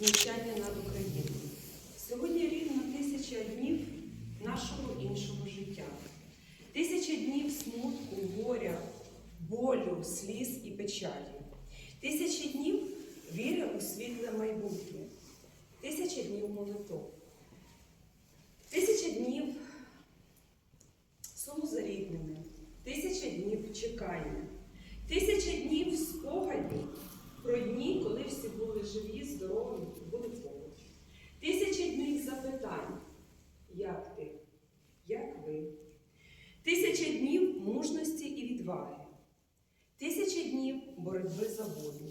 знущання над Україною. Сьогодні рівно тисяча днів нашого іншого життя. Тисяча днів смутку, горя, болю, сліз і печалі. Тисячі днів віри у світле майбутнє. Тисяча днів молитов. Тисяча днів суму за рідними. Тисяча днів чекання. Тисяча днів спогадів про дні, коли всі були живі, здорові, були поруч. Тисяча днів запитань. Як ти? Як ви? Тисяча днів мужності і відваги. Тисяча днів боротьби за волю,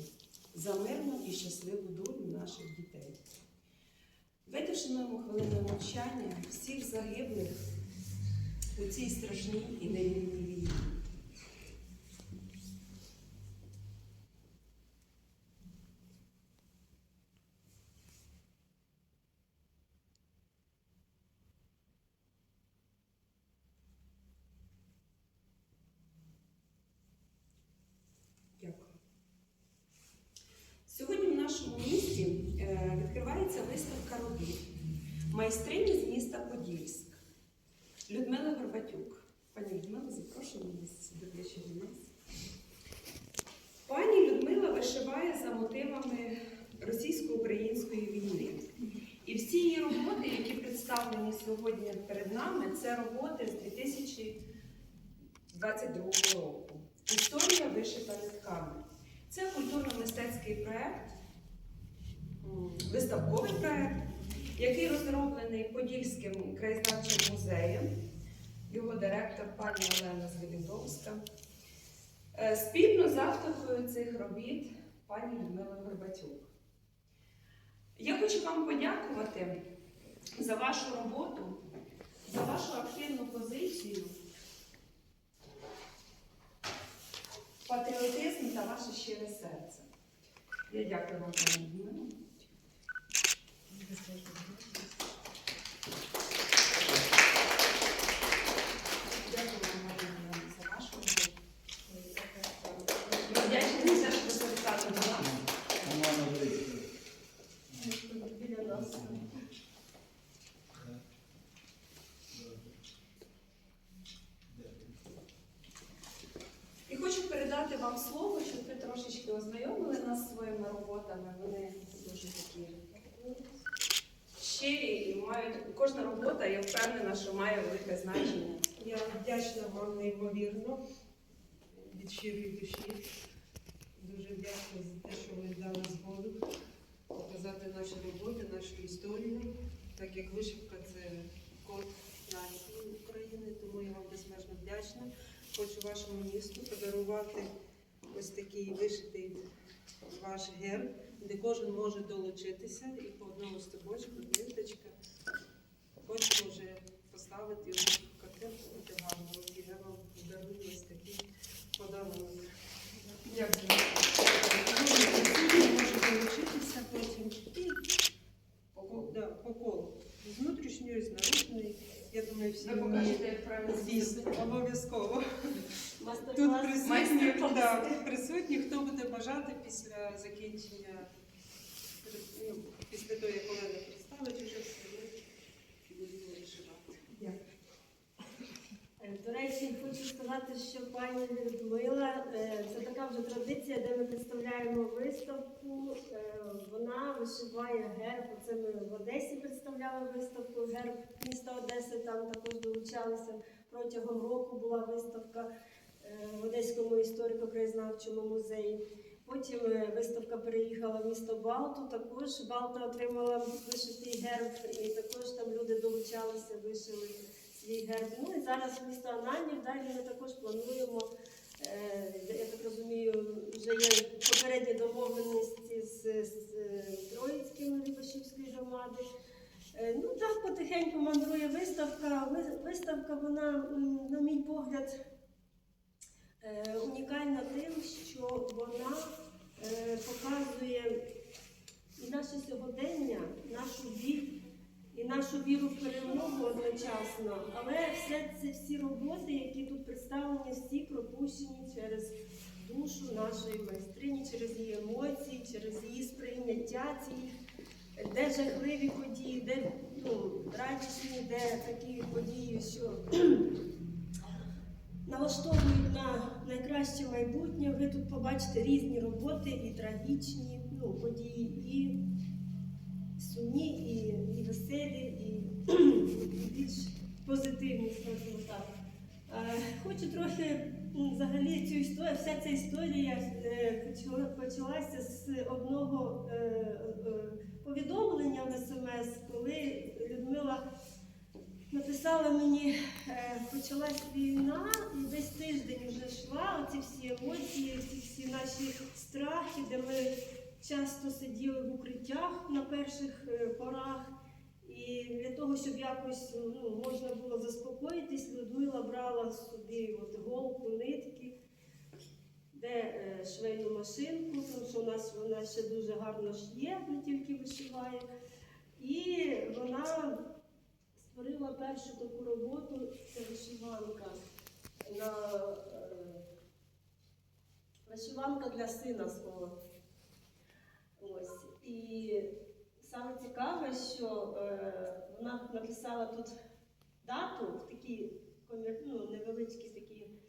за мирну і щасливу долю наших дітей. Витишимо хвилиною мовчання всіх загиблих у цій страшній і невільній війні. Сьогодні в нашому місті е, відкривається виставка робіт майстрині з міста Подільськ Людмила Горбатюк. Пані Людмила, запрошуємо вас сюди ближче до нас. Пані Людмила вишиває за мотивами російсько-української війни. І всі її роботи, які представлені сьогодні перед нами, це роботи з 2022 року. Історія вишита нитками. Це культурно-мистецький проєкт, виставковий проєкт, який розроблений Подільським краєзнавчим музеєм, його директор пані Олена Звілідовська. Е, Спільно з авторкою цих робіт пані Людмила Горбатюк. Я хочу вам подякувати за вашу роботу, за вашу активну позицію, патріотизм та ваше щире серце. Я дякую вам, пані Людмила. І хочу передати вам слово, щоб ви трошечки ознайомили нас зі своїми роботами. Вони дуже такі щирі і мають кожна робота, я впевнена, що має велике значення. Я вдячна вам неймовірно від щирої душі. Дуже вдячна за те, що ви дали згоду показати наші роботи, нашу історію. Так як вишивка це код нації України, тому я вам безмежно вдячна. Хочу вашому місту подарувати ось такий вишитий ваш герб, де кожен може долучитися і по одному стебочку, ниточка. Хочемо вже поставити в картинку гарно. І я вам дарую ось такий подарунок. Дякую. Може долучитися потім і по, колу. З внутрішньої, з наружної. Я думаю, всі Ви покажете, як правильно обов'язково. Тут присутні, да, присутні, хто буде бажати після закінчення, ну, після того, як Олена представить, уже все ми будемо вишивати. Е, До речі, хочу сказати, що пані Людмила е, це така вже традиція, де ми представляємо виставку. Е, Вона вишиває герб. Це ми в Одесі представляли виставку. Герб міста Одеси там також долучалися. Протягом року була виставка е, в Одеському історико-краєзнавчому музеї. Потім виставка переїхала в місто Балту. Також Балта отримала вишитий герб, і також там люди долучалися, вишили свій. Ну і зараз місто Ананів. Далі ми також плануємо. е, Я так розумію, вже є попередні домовленості з, з Троїцьким Лібашівської громади. Е, Ну так потихеньку мандрує виставка. Ви- Виставка, вона, на мій погляд, е, унікальна тим, що вона показує і наше сьогодення, нашу біль, і нашу віру в перемогу одночасно. Але все це всі роботи, які тут представлені, всі пропущені через душу нашої майстрині, через її емоції, через її сприйняття цих де жахливі події, де ну, радісні, де такі події, що налаштовують на найкраще майбутнє. Ви тут побачите різні роботи, і трагічні ну, події, і сумні, і, і веселі, і, і більш позитивні, скажімо так. Е, Хочу трохи взагалі цю історію, вся ця історія е, почалася з одного е, повідомлення в смс, коли Людмила написала мені, почалась війна, і десь тиждень вже йшла, оці всі емоції, ці всі наші страхи, де ми часто сиділи в укриттях на перших е, порах. І для того, щоб якось ну, можна було заспокоїтись, Людмила брала собі от голку, нитки, де е, швейну машинку, тому що у нас вона ще дуже гарно шиє, не тільки вишиває. І вона створила першу таку роботу, це вишиванка на е, вишиванка для сина свого. Ось. І саме цікаве, що е, вона написала тут дату в такий ну, невеличкий такий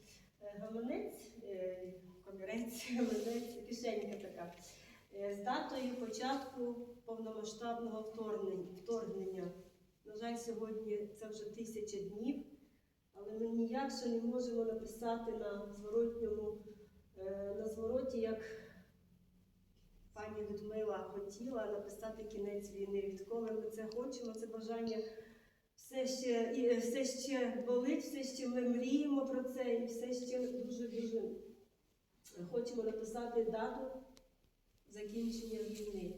е, гаманець, е, комірець, гаманець, кишенька така, е, з датою початку повномасштабного вторгнення. На жаль, сьогодні це вже тисяча днів, але ми ніяк ще не можемо написати на зворотньому, е, на звороті, як пані Людмила хотіла написати кінець війни. Відколи ми це хочемо, це бажання все ще, і все ще болить, все ще ми мріємо про це, і все ще дуже-дуже хочемо написати дату закінчення війни.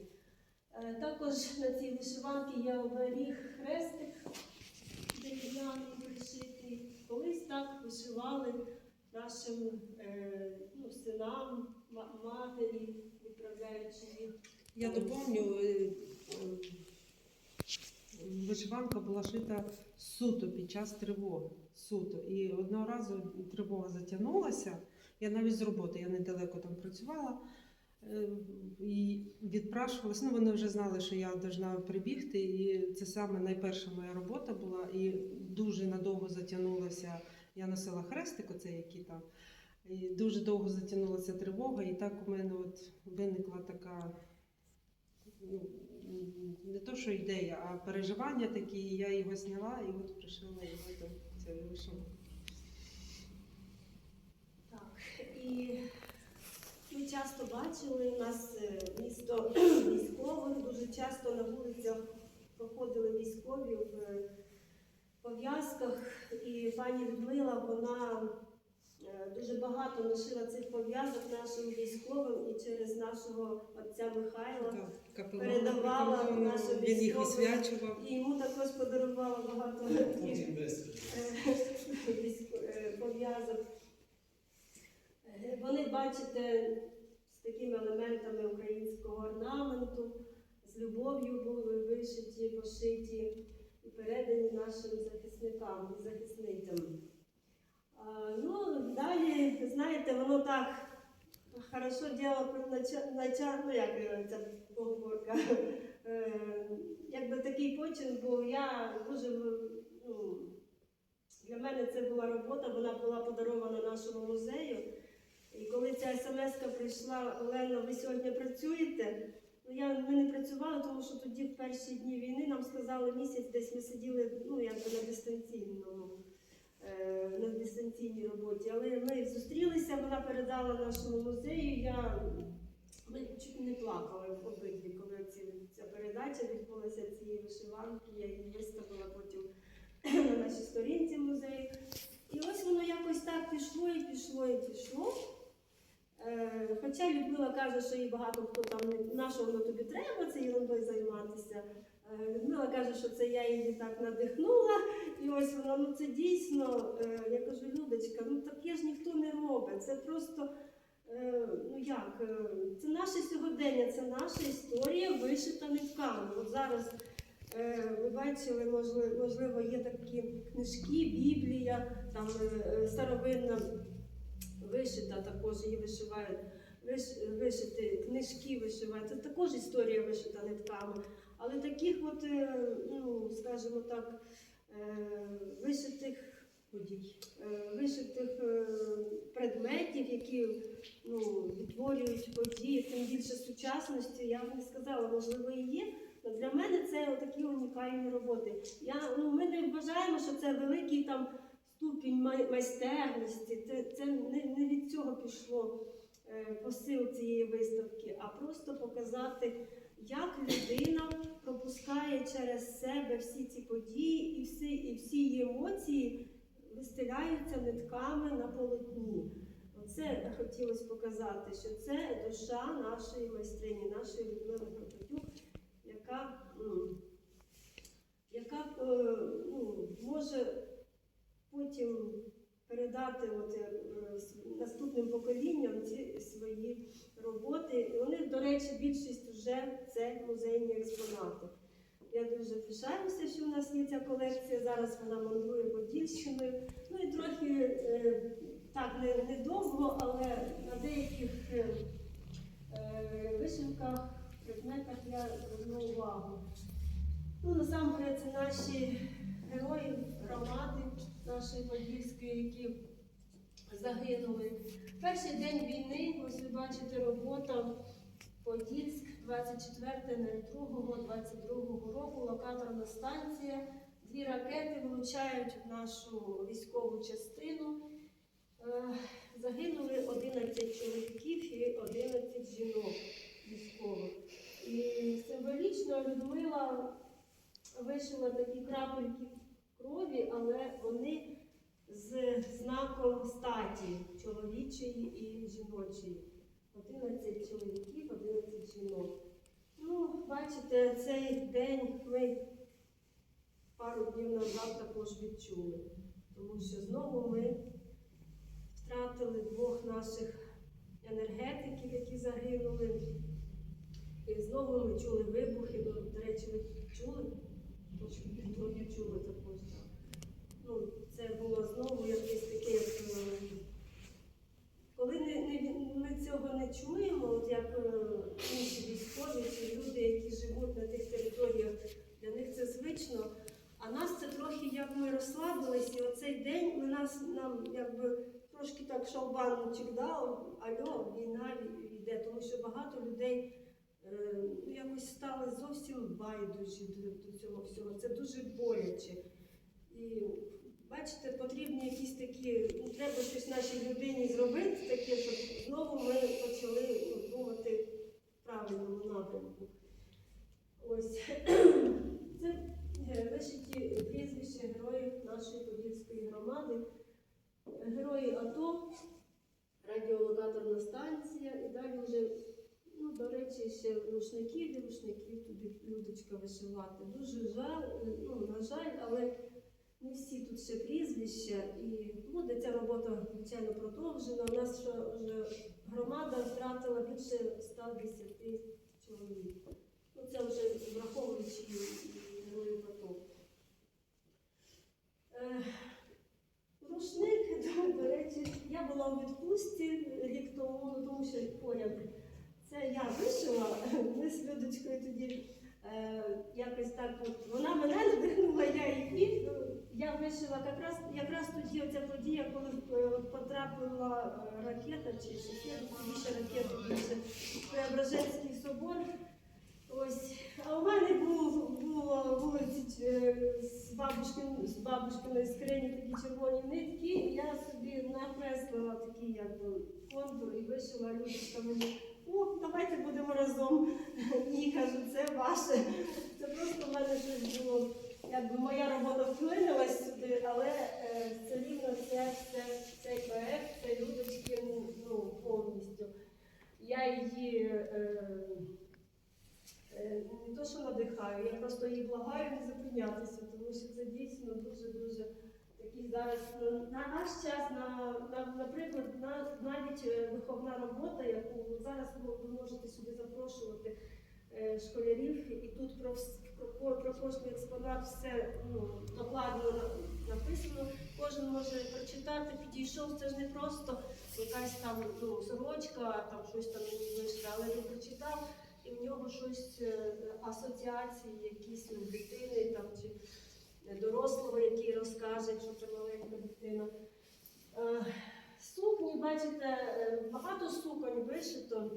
Е, Також на цій вишиванці є оберіг хрестик дерев'яний пришитий. Колись так вишивали нашим е, ну, синам, матері, Я доповню, е, е, вишиванка була шита суто під час тривоги. Суто. І одного разу тривога затягнулася. Я навіть з роботи, я недалеко там працювала. е, І відпрашувалася. Ну, вони вже знали, що я повинна прибігти. І це саме найперша моя робота була. І дуже надовго затягнулася. Я носила хрестик, оцей який там. І дуже довго затягнулася тривога, і так у мене от виникла така ну, не то, що ідея, а переживання такі, і я його зняла і от пришила його до цієї вишиванки. Так, і ми часто бачили, у нас е, місто військових, дуже часто на вулицях проходили військові в пов'язках, і пані Людмила, вона е, дуже багато носила цих пов'язок нашим військовим і через нашого отця Михайла. Так, Передавала капелан, нашим військовим. І йому також подарувала багато е, е, пов'язок. Е, Вони, бачите, з такими елементами українського орнаменту, з любов'ю були вишиті, пошиті і передані нашим захисникам і захисницям. Ну, далі, знаєте, воно так хорошо діло ну як ця поговорка. Е, Якби такий почин був, я дуже ну, для мене це була робота, вона була подарована нашому музею. І коли ця смс прийшла, Олена, ви сьогодні працюєте? Ну, я, ми не працювали, тому що тоді в перші дні війни нам сказали місяць, десь ми сиділи ну, якби на дистанційному, на дистанційній роботі. Але ми зустрілися, вона передала нашому музею. Я, ми чуть не плакали обидві, коли ця передача відбулася цієї вишиванки. Я її виставила потім на нашій сторінці музею. І ось воно якось так пішло і пішло і пішло. Е, Хоча Людмила каже, що їй багато хто там не на що воно тобі треба, це ерундою займатися. Е, Людмила каже, що це я її так надихнула, і ось воно, ну це дійсно, е, я кажу, Людочка, ну таке ж ніхто не робить. Це просто, ну як, це наше сьогодення, це наша історія вишита нитками. От зараз Е, Ви бачили, можливо, є такі книжки, Біблія, там старовинна вишита, також її вишивають. Вишити, книжки вишивають. Це також історія вишита нитками. Але таких, от, е, ну, скажімо так, е, вишитих е, вишитих предметів, які ну, відтворюють події, тим більше сучасності, я б не сказала, можливо, і є. Але для мене це такі унікальні роботи. Я, ну, ми не вважаємо, що це великий там ступінь май- майстерності. Це, це не, не від цього пішло е, посил цієї виставки, а просто показати, як людина пропускає через себе всі ці події і всі, і всі її емоції вистеляються нитками на полотні. Оце хотілося показати, що це душа нашої майстрині, нашої Людмили Кропотюк, яка, яка е, ну, може потім передати от, е, наступним поколінням ці свої роботи. І Вони, до речі, більшість вже це музейні експонати. Я дуже пишаюся, що в нас є ця колекція. Зараз вона мандрує Подільщиною. Ну і трохи е, так не, довго, але на деяких е, вишивках, предметах я зверну увагу. Ну, насамперед, це наші герої громади нашої Подільської, які загинули. Перший день війни, ось ви бачите, робота Подільськ, 24.02.22 року, локаторна станція. Дві ракети влучають в нашу військову частину. Е, Загинули 11 чоловіків і 11 жінок військових. І символічно Людмила вишила такі крапельки крові, але вони з знаком статі чоловічої і жіночої. 11 чоловіків, 11 жінок. Ну, бачите, цей день ми пару днів назад також відчули, тому що знову ми втратили двох наших енергетиків, які загинули. І знову ми чули вибухи. До речі, ви чули? Точно трохи чули також. так. Ну, це було знову якесь таке, як, е, коли не, не, ми цього не чуємо, от як е, інші військові чи люди, які живуть на тих територіях, для них це звично. А нас це трохи як ми розслабились, і оцей день ми нас нам якби трошки так шалбанчик дав, альо, війна йде, тому що багато людей якось стали зовсім байдужі до, цього всього. Це дуже боляче. І бачите, потрібні якісь такі, ну, треба щось нашій людині зробити таке, щоб знову ми почали ну, думати в правильному напрямку. Ось це е, вишиті прізвища героїв нашої Подільської громади. Герої АТО, радіолокаторна станція і далі вже, ну, до речі, ще рушників і рушників туди людочка вишивати. Дуже жаль, е, ну, на жаль, але не всі тут ще прізвища, і буде ця робота, звичайно, продовжена. У нас вже громада втратила більше 110 чоловік. Ну, це вже враховуючи героїв АТО. Е, Рушник, до речі, я була у відпустці рік тому, ну, тому що поряд. Це я вишила, ми з Людочкою тоді е, якось так, от, вона мене надихнула, я її. Ну, Я вишила якраз, якраз тоді оця подія, коли е, потрапила е, ракета, чи більше ракети, більше Преображенський собор. Ось, а у мене був, було вулиці е, з, бабушкин, з бабушкиної скрині такі червоні нитки, я собі накреслила такий якби контур і вишила Людочка мені. О, давайте будемо разом. Ні, кажу, це ваше. Це просто в мене щось було. Якби моя робота вклинилась сюди, але е, все рівно це, це, цей проект, це Людочки ну, повністю. Я її. Е, Е, не то, що надихаю, я просто її благаю не зупинятися, тому що це дійсно дуже-дуже такий зараз на, на наш час, на, на, наприклад, на, навіть е, виховна робота, яку зараз ви можете сюди запрошувати е, школярів, і тут про, про, про кожний експонат все ну, докладно написано. Кожен може прочитати, підійшов, це ж не просто якась там ну, сорочка, там щось там вийшло, але він прочитав. і в нього щось е, асоціації, якісь дитини там чи дорослого, який розкаже, якщо це маленька дитина. Е, Сукні, бачите, е, багато суконь вишито,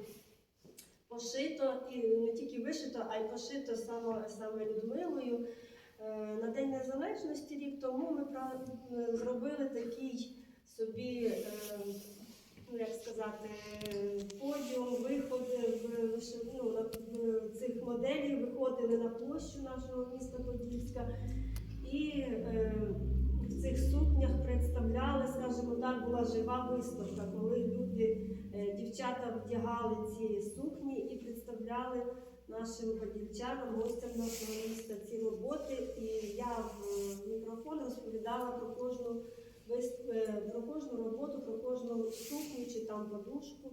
пошито, і не тільки вишито, а й пошито саме, саме Людмилою. Е, На День Незалежності рік тому ми зробили такий собі, ну як сказати, подіум, виходи в, ну, цих моделей виходили на площу нашого міста Подільська. І е, в цих сукнях представляли, скажімо так, була жива виставка, коли люди, е, дівчата вдягали ці сукні і представляли нашим подільчанам, гостям нашого міста ці роботи. І я в мікрофон розповідала про кожну е, про кожну роботу, про кожну сукню чи там подушку.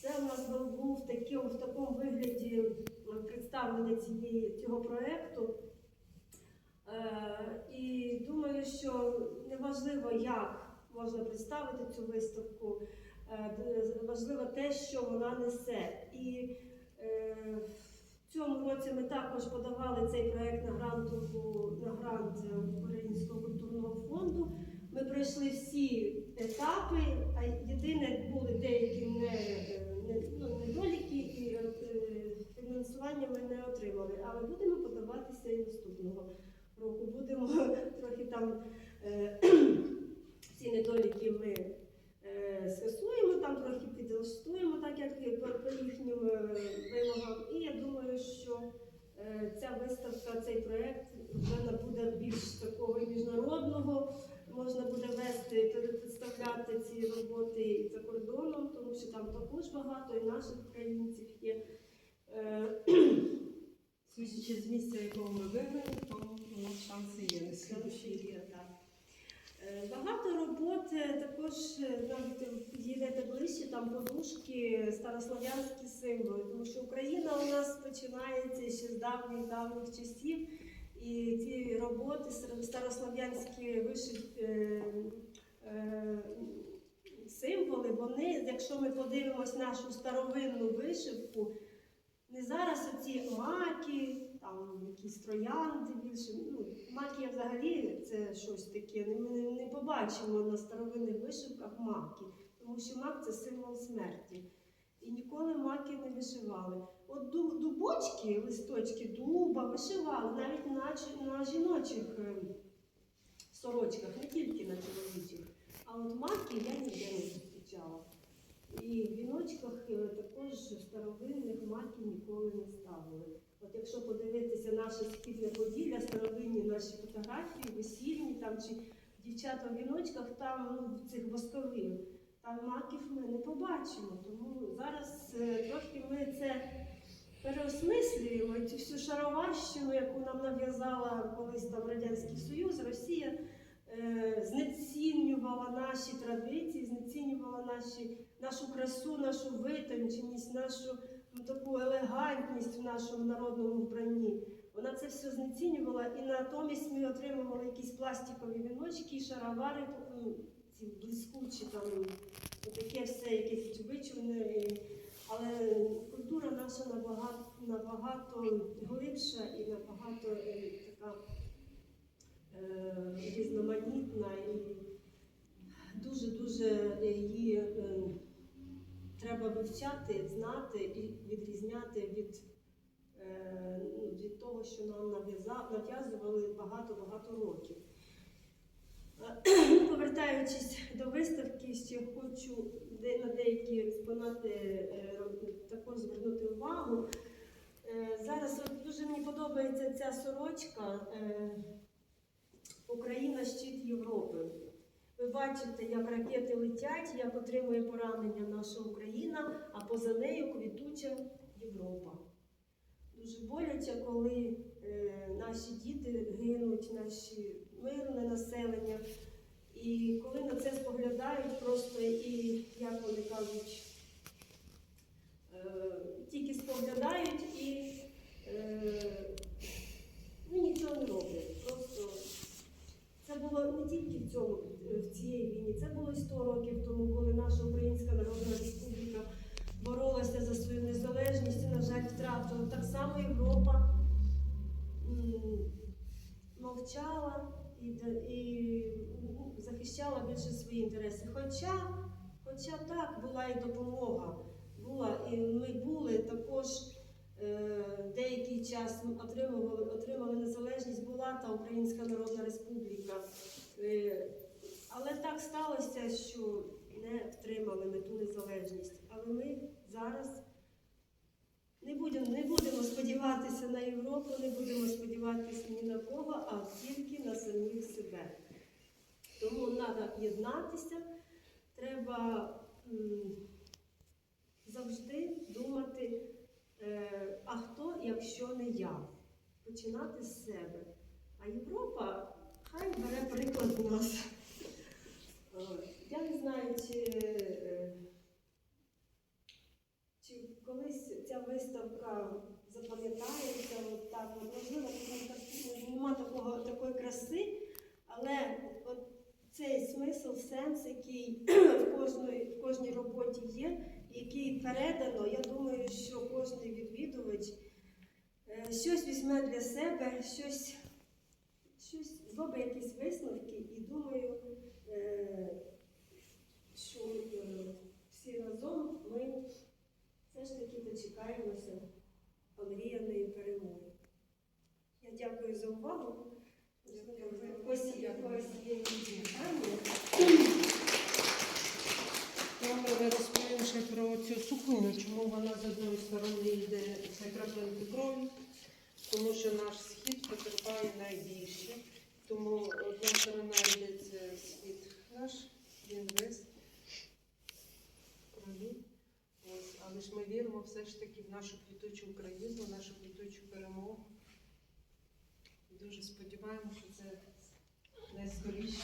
Це у нас був, був такі, в такому вигляді представлення цієї, цього проєкту. Е, І думаю, що неважливо, як можна представити цю виставку, е, важливо те, що вона несе. І е, в цьому році ми також подавали цей проект на грантову на грант Українського культурного фонду. Ми пройшли всі етапи, а єдине були деякі не, не, ну, недоліки і фінансування ми не отримали. Але будемо подаватися і наступного року. Будемо трохи там е, ці недоліки ми е, скасуємо, там трохи підлаштуємо, так як по, їхнім е, вимогам. І я думаю, що е, ця виставка, цей проєкт вже буде більш такого міжнародного. Можна буде вести, представляти ці роботи і за кордоном, тому що там також багато і наших українців є. Е, Судячи з місця, якого ми виграли, то нас шанси є рік. Є, так. Е, Багато роботи також е, навіть підійдете ближче, там подушки, старослов'янські символи, тому що Україна у нас починається ще з давніх давніх часів, і ці роботи стар- старослов'янські вишить е, е, символи, вони, якщо ми подивимось нашу старовинну вишивку, не зараз оці маки, там якісь троянди більше. Ну, макія взагалі це щось таке. Ми не, не побачимо на старовинних вишивках маки, тому що мак це символ смерті. І ніколи маки не вишивали. От дубочки, листочки дуба вишивали навіть на, на жіночих е, сорочках, не тільки на чоловічих. А от маки я ніде не зустрічала. І в віночках е, також старовинних маків ніколи не ставили. От якщо подивитися наше східне поділля, старовинні наші фотографії, весільні там чи дівчата в віночках, там ну, цих воскових, там маків ми не побачимо. Тому зараз е, трошки ми це переосмислюємо цю всю шароварщину, яку нам нав'язала колись там Радянський Союз, Росія. е, Знецінювала наші традиції, знецінювала наші, нашу красу, нашу витонченість, нашу таку елегантність в нашому народному вбранні. Вона це все знецінювала, і натомість ми отримували якісь пластикові віночки, шаровари, ну, ці блискучі, там, таке все якесь вичурне. Але культура наша набагато, набагато глибша і набагато е, така е, різноманітна і дуже-дуже її е, треба вивчати, знати і відрізняти від, е, ну, від того, що нам нав'язували багато-багато років. Е, Повертаючись до виставки, ще хочу на деякі експонати е, також звернути увагу. Зараз дуже мені подобається ця сорочка Україна щит Європи. Ви бачите, як ракети летять, як отримує поранення наша Україна, а поза нею квітуча Європа. Дуже боляче, коли е, наші діти гинуть, наші мирне населення. І коли на це споглядають, просто і, як вони кажуть, 100 років тому, коли наша Українська Народна Республіка боролася за свою незалежність і, на жаль, втратила. Так само Європа мовчала і, і захищала більше свої інтереси. Хоча, хоча так була і допомога. Була, і ми були також е, деякий час отримували, отримали незалежність, була та Українська Народна Республіка. Е, але так сталося, що не втримали ми ту незалежність. Але ми зараз не будемо, не будемо сподіватися на Європу, не будемо сподіватися ні на кого, а тільки на самих себе. Тому треба єднатися, треба м, завжди думати, е, а хто, якщо не я? Починати з себе. А Європа хай бере приклад з нас. Е, Я не знаю, чи, е, чи колись ця виставка запам'ятається, так, можливо, нема такого, такої краси, але от цей смисл, сенс, який в кожної, в кожній роботі є, який передано, я думаю, що кожен відвідувач е, щось візьме для себе, щось, щось зробить якісь висновки, і думаю, що е, всі разом ми все ж таки дочекаємося омріяної перемоги. Я дякую за увагу. Ось є питання. Розповім ще про цю сукню, чому вона з одної сторони йде це краплинки тому що наш схід потерпає найбільше. Тому одна сторона йде це схід наш, він весь але ж ми віримо все ж таки в нашу квітучу Україну, в нашу квітучу перемогу. Дуже сподіваємося, що це найскоріше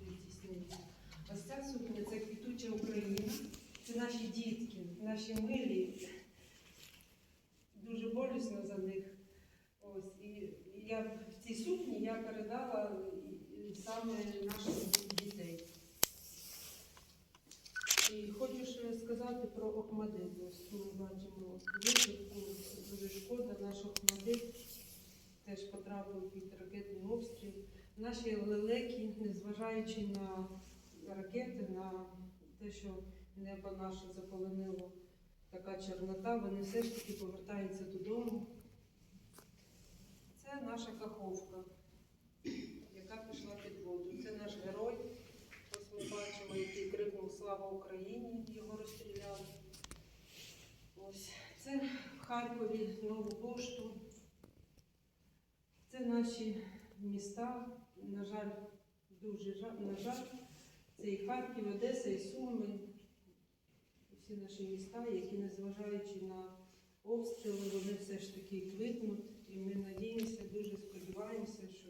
здійсниться. Ось ця сукня це квітуча Україна, це наші дітки, наші милі. Дуже болісно за них. Ось, і я в цій сукні я передала саме наших дітей. І хочу ще сказати про Охмадит. Ось ми бачимо вишивку, дуже шкода, наш Охмадит теж потрапив під ракетний обстріл. Наші лелеки, незважаючи на ракети, на те, що небо наше заполонило така чорнота, вони все ж таки повертаються додому. Це наша каховка, яка пішла під воду. Це наш герой. Ось ми бачимо, який крикнув Слава Україні, його розстріляли. Ось це в Харкові нову пошту. Це наші міста. На жаль, дуже жаль, на жаль, це і Харків, Одеса, і Суми. Всі наші міста, які, незважаючи на обстріли, вони все ж таки квитнуть. І ми надіємося, дуже сподіваємося, що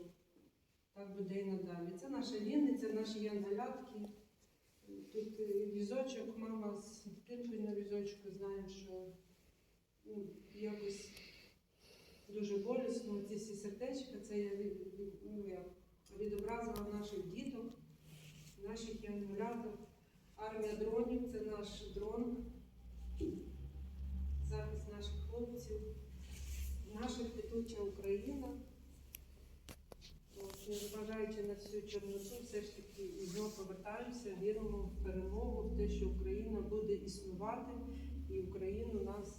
так буде і надалі. Це наша Вінниця, наші янголятки. Тут візочок, мама з дитинкою на візочку знає, що ну, якось дуже болісно. Ці всі сердечка, це я ну, як, відобразила наших діток, наших янголяток. Армія дронів це наш дрон, захист наших хлопців, наша квітуча Україна. Незважаючи на всю чорноту, все ж таки і знову повертаємося, віримо в перемогу, в те, що Україна буде існувати, і Україну нас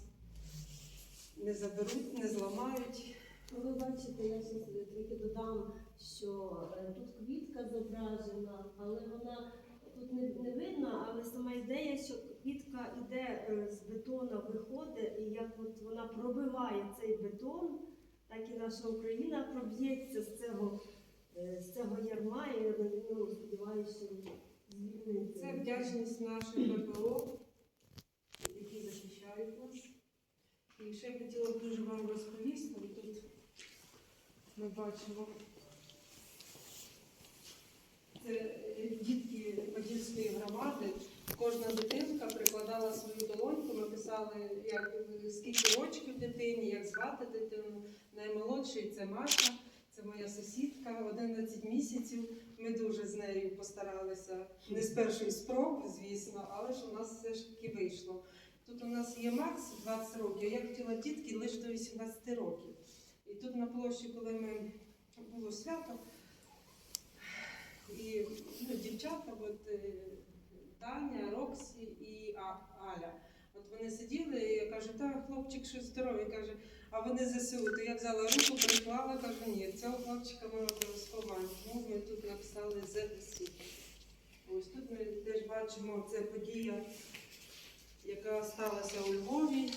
не заберуть, не зламають. Ви бачите, я трохи додам, що е, тут квітка зображена, але вона тут не, не видно, але сама ідея, що квітка йде е, з бетона, виходить, і як от вона пробиває цей бетон, так і наша Україна проб'ється з цього, е, з цього ярма, і я ну, сподіваюся, що звільниться. Це вдячність нашим ППО, які захищають нас. І ще я хотіла б дуже вам розповісти. Тут ми бачимо. Це е, дітки громади. Кожна дитинка прикладала свою долоньку, ми писали, як, скільки рочків дитині, як звати дитину. Наймолодший це Маша, це моя сусідка, 11 місяців. Ми дуже з нею постаралися. Не з першої спроби, звісно, але ж у нас все ж таки вийшло. Тут у нас є Макс 20 років, я хотіла дітки лише до 18 років. І тут на площі, коли ми було свято, І ну, дівчата, от, е, Таня, Роксі і Аля. От вони сиділи, і я кажу, та хлопчик щось здоровий. Каже, а вони ЗСУ. То я взяла руку, приклала, кажу, ні, цього хлопчика ми маємо. Тому ми тут написали ЗСУ. Ось тут ми теж бачимо, це подія, яка сталася у Львові,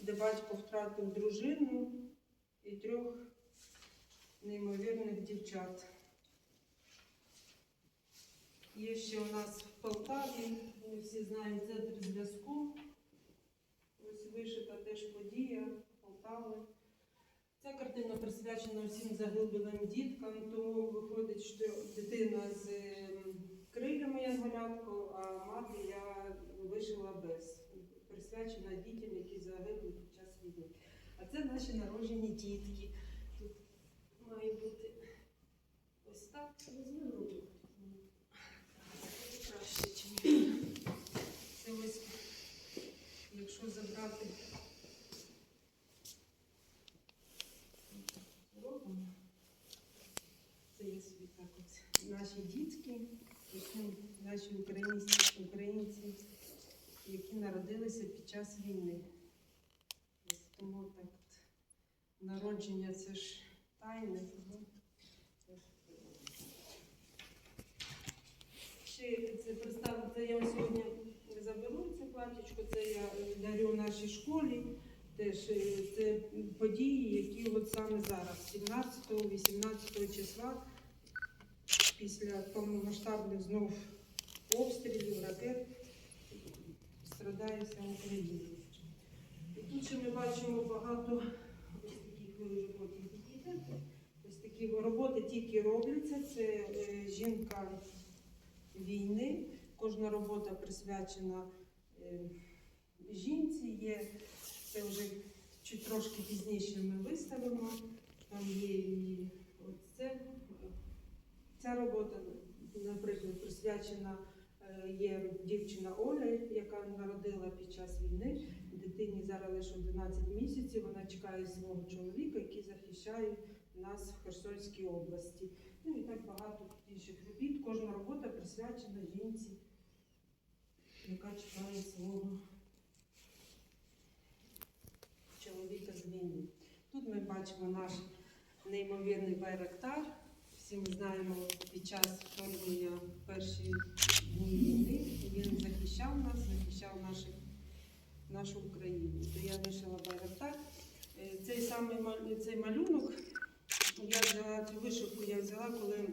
де батько втратив дружину і трьох неймовірних дівчат. Є ще у нас в Полтаві, ми всі знаємо центр зв'язку. Ось вишита теж подія Полтави. Ця картина присвячена всім загиблим діткам, тому виходить, що дитина з ем, крилями янголятко, а мати я вишила без. Присвячена дітям, які загибли під час війни. А це наші народжені дітки. Тут має бути ось так. Візьми руку. Краще, ніж це ось, якщо забрати робимо. Це є собі так от наші дітки, наші українці, українці, які народилися під час війни. Тому так народження це ж тайне. Ще це представити, я сьогодні заберу це платічко, це я дарю нашій школі. Теж е, це події, які от саме зараз, 17-18 числа, після повномасштабних знов обстрілів, ракет, страдає вся Україна. І тут ще ми бачимо багато ось таких ви потім підійдете. Ось такі роботи тільки робляться. Це е, жінка війни. Кожна робота присвячена е, жінці. Є це вже чуть трошки пізніше ми виставимо. Там є і от це. Ця робота, наприклад, присвячена е, є дівчина Оля, яка народила під час війни. Дитині зараз лише 11 місяців. Вона чекає свого чоловіка, який захищає нас в Херсонській області. Ну і так багато інших робіт. Кожна робота присвячена жінці, яка чекає свого чоловіка з війни. Тут ми бачимо наш неймовірний байрактар. Всі ми знаємо під час вторгнення перші дні війни. Він захищав нас, захищав наших, нашу Україну. То я вишила байрактар. Е, Цей самий цей малюнок я взяла цю вишивку, я взяла, коли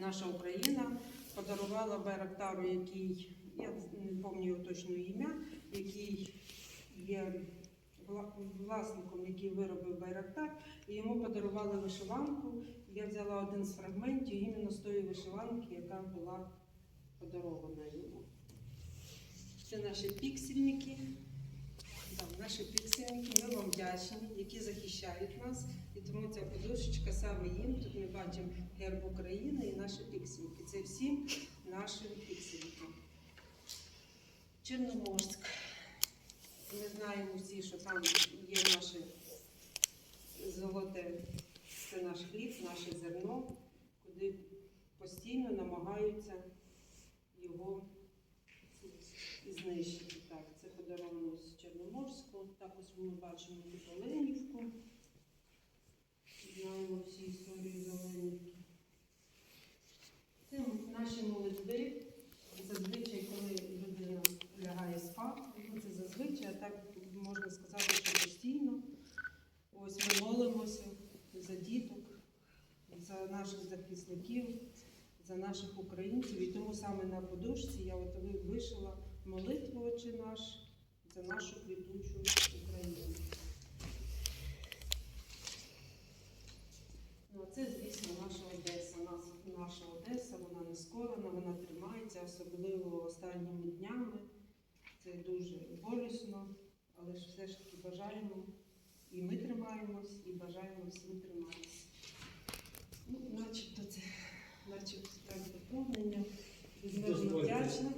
наша Україна подарувала Байрактару, який, я не пам'ятаю його точне ім'я, який є власником, який виробив Байрактар, і йому подарували вишиванку. Я взяла один з фрагментів іменно з тої вишиванки, яка була подарована йому. Це наші піксельники. Наші піксельники, ми вам вдячні, які захищають нас. І тому ця подушечка саме їм. Тут ми бачимо герб України і наші піксельники. Це всім нашим піксельникам. Чорноморськ. Ми знаємо всі, що там є наше золоте, це наш хліб, наше зерно, куди постійно намагаються його знищити. Так, це подаровано з Чорноморську. Також ми бачимо тут Оленівку. Знаємо всі історії з Оленівки. Це наші молитви. Зазвичай, коли людина лягає спати, ну, це зазвичай, а так можна сказати, що постійно. Ось ми молимося за діток, за наших захисників, за наших українців. І тому саме на подушці я от вишила молитву Отче наш за нашу квітучу Україну. Ну, а це, звісно, наша Одеса. Наша Одеса, вона не скорена, вона тримається, особливо останніми днями. Це дуже болісно, але ж все ж таки бажаємо. І ми тримаємось, і бажаємо всім триматися. Ну, начебто це, начебто так доповнення. Безмежно вдячна.